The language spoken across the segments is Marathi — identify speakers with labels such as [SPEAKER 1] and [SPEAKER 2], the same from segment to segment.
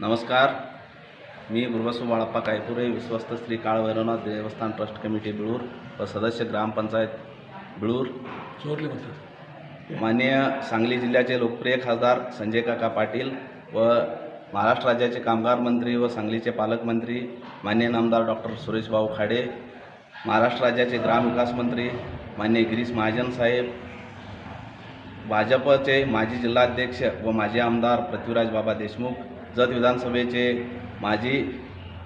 [SPEAKER 1] नमस्कार. मी गुरुबसू बाळप्पा कायपुरे विश्वस्त श्री काळभैरवनाथ देवस्थान ट्रस्ट कमिटी बिळूर व सदस्य ग्रामपंचायत बिळूर. माननीय सांगली जिल्ह्याचे लोकप्रिय खासदार संजय काका पाटील व महाराष्ट्र राज्याचे कामगार मंत्री व सांगलीचे पालकमंत्री माननीय नामदार डॉक्टर सुरेशभाऊ खाडे महाराष्ट्र राज्याचे ग्रामविकास मंत्री माननीय गिरीश महाजन साहेब भाजपचे माजी जिल्हाध्यक्ष व माजी आमदार पृथ्वीराज बाबा देशमुख जत विधानसभेचे माजी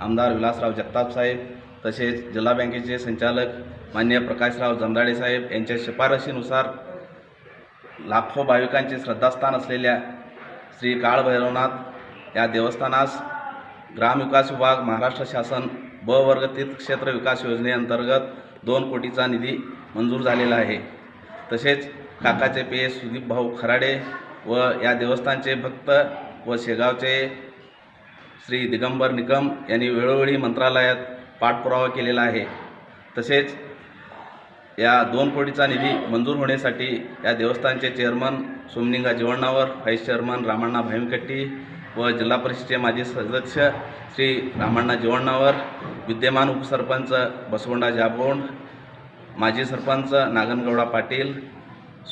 [SPEAKER 1] आमदार विलासराव जगताप साहेब तसेच जिल्हा बँकेचे संचालक मान्य प्रकाशराव जमदाडे साहेब यांच्या शिफारशीनुसार लाखो भाविकांचे श्रद्धास्थान असलेल्या श्री काळभैरवनाथ या देवस्थानास ग्रामविकास विभाग महाराष्ट्र शासन ब वर्ग तीर्थक्षेत्र विकास योजनेअंतर्गत दोन कोटीचा निधी मंजूर झालेला आहे. तसेच काकाचे पेय सुदीप भाऊ खराडे व या देवस्थानचे भक्त व शेगावचे श्री दिगंबर निकम यांनी वेळोवेळी मंत्रालयात पाठपुरावा केलेला आहे. तसेच या दोन कोटीचा निधी मंजूर होण्यासाठी या देवस्थानचे chairman Somninga Jeevannavar vice chairman Ramanna Bhaimakatti व जिल्हा परिषदेचे माजी सदस्य श्री रामण्णा जीवण्णावर विद्यमान उपसरपंच बसवंडा जाबोंड माजी सरपंच नागनगौडा पाटील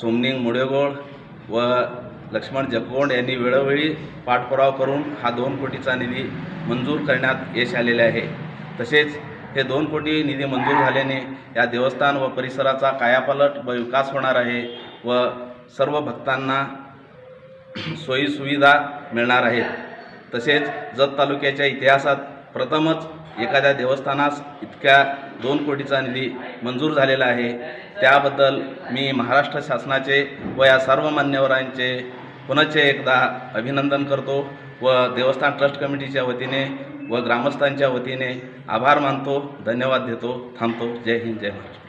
[SPEAKER 1] सोमनिंग मुडेगोळ व लक्ष्मण जगगोंड यांनी वेळोवेळी पाठपुरावा करून हा दोन कोटीचा निधी मंजूर करण्यात यश आलेले आहे. तसेच हे दोन कोटी निधी मंजूर झाल्याने या देवस्थान व परिसराचा कायापालट व विकास होणार आहे व सर्व भक्तांना सोयीसुविधा मिळणार आहेत. तसेच जत तालुक्याच्या इतिहासात प्रथमच एखाद्या देवस्थानास इतक्या दोन कोटीचा निधी मंजूर झालेला आहे. त्याबद्दल मी महाराष्ट्र शासनाचे व या सर्व मान्यवरांचे पुनश्च एकदा अभिनंदन करतो व देवस्थान ट्रस्ट कमिटीच्या वतीने व ग्रामस्थांच्या वतीने आभार मानतो धन्यवाद देतो थांबतो. जय हिंद जय महाराष्ट्र.